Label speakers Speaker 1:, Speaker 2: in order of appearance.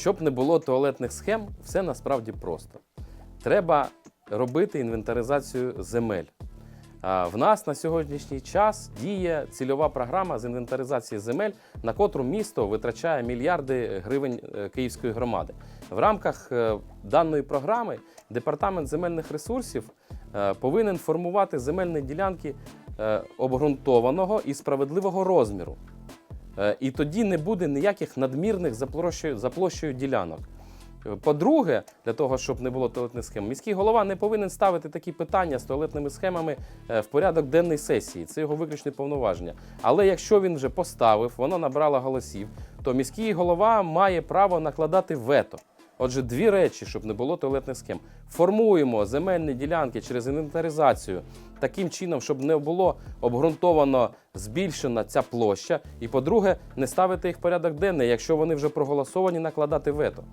Speaker 1: Щоб не було туалетних схем, все насправді просто. Треба робити інвентаризацію земель. В нас на сьогоднішній час діє цільова програма з інвентаризації земель, на котру місто витрачає мільярди гривень е, Київської громади. В рамках е, даної програми департамент земельних ресурсів е, повинен формувати земельні ділянки обґрунтованого і справедливого розміру. Е, І тоді не буде ніяких надмірних за площею, за площею ділянок. Е, По-друге, для того, щоб не було туалетних схем, міський голова не повинен ставити такі питання з туалетними схемами е, в порядок денної сесії. Це його виключне повноваження. Але якщо він вже поставив, воно набрало голосів, то міський голова має право накладати вето. Отже, дві речі, щоб не було туалетних схем. Формуємо земельні ділянки через інвентаризацію таким чином, щоб не було обґрунтовано збільшена ця площа. І по-друге, не ставити їх в порядок денний, якщо вони вже проголосовані, накладати вето.